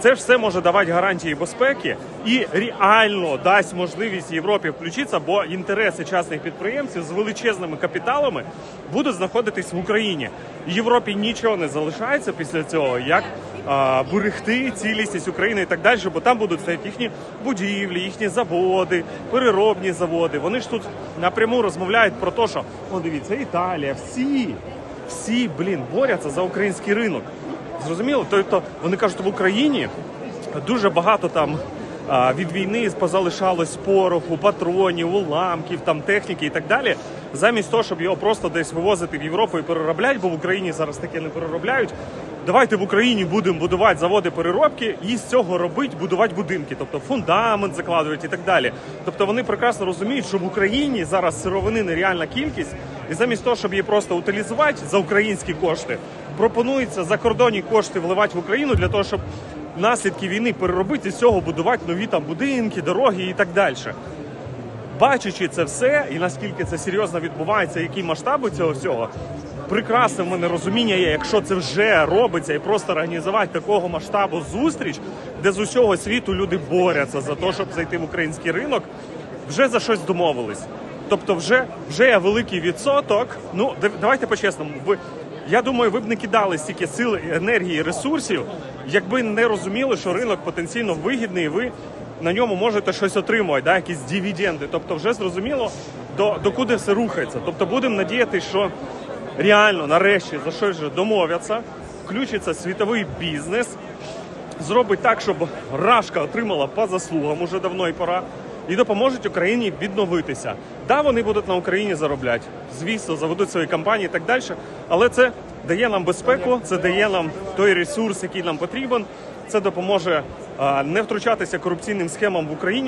Це ж все може давати гарантії безпеки і реально дасть можливість Європі включитися, бо інтереси частних підприємців з величезними капіталами будуть знаходитись в Україні. Європі нічого не залишається після цього, як а, берегти цілісність України і так далі, бо там будуть стояти їхні будівлі, їхні заводи, переробні заводи. Вони ж тут напряму розмовляють про те, що о, дивіться, Італія, всі, всі, блін, борються за український ринок. Зрозуміло, тобто вони кажуть, в Україні дуже багато там від війни позалишалось пороху, патронів, уламків, там техніки і так далі. Замість того, щоб його просто десь вивозити в Європу і переробляти, бо в Україні зараз таке не переробляють. Давайте в Україні будемо будувати заводи переробки і з цього робити, будувати будинки, тобто фундамент закладувати і так далі. Тобто вони прекрасно розуміють, що в Україні зараз сировини нереальна кількість, і замість того, щоб її просто утилізувати за українські кошти, пропонується закордонні кошти вливати в Україну для того, щоб наслідки війни переробити з цього будувати нові там будинки, дороги і так далі. Бачачи це все, і наскільки це серйозно відбувається, які масштаби цього всього, прекрасне в мене розуміння є, якщо це вже робиться, і просто організувати такого масштабу зустріч, де з усього світу люди борються за те, щоб зайти в український ринок, вже за щось домовились. Тобто, вже вже є великий відсоток. Ну давайте по-чесному. Ви я думаю, ви б не кидали стільки сил, енергії, ресурсів, якби не розуміли, що ринок потенційно вигідний, і ви на ньому можете щось отримувати, да, якісь дивіденди. Тобто, вже зрозуміло, до, до все рухається. Тобто, будемо надіятися, що реально нарешті за щось вже домовляться, включиться світовий бізнес, зробить так, щоб Рашка отримала по заслугам уже давно і пора. І допоможуть Україні відновитися. Да, вони будуть на Україні заробляти. Звісно, заведуть свої компанії і так далі. Але це дає нам безпеку, це дає нам той ресурс, який нам потрібен. Це допоможе не втручатися корупційним схемам в Україні.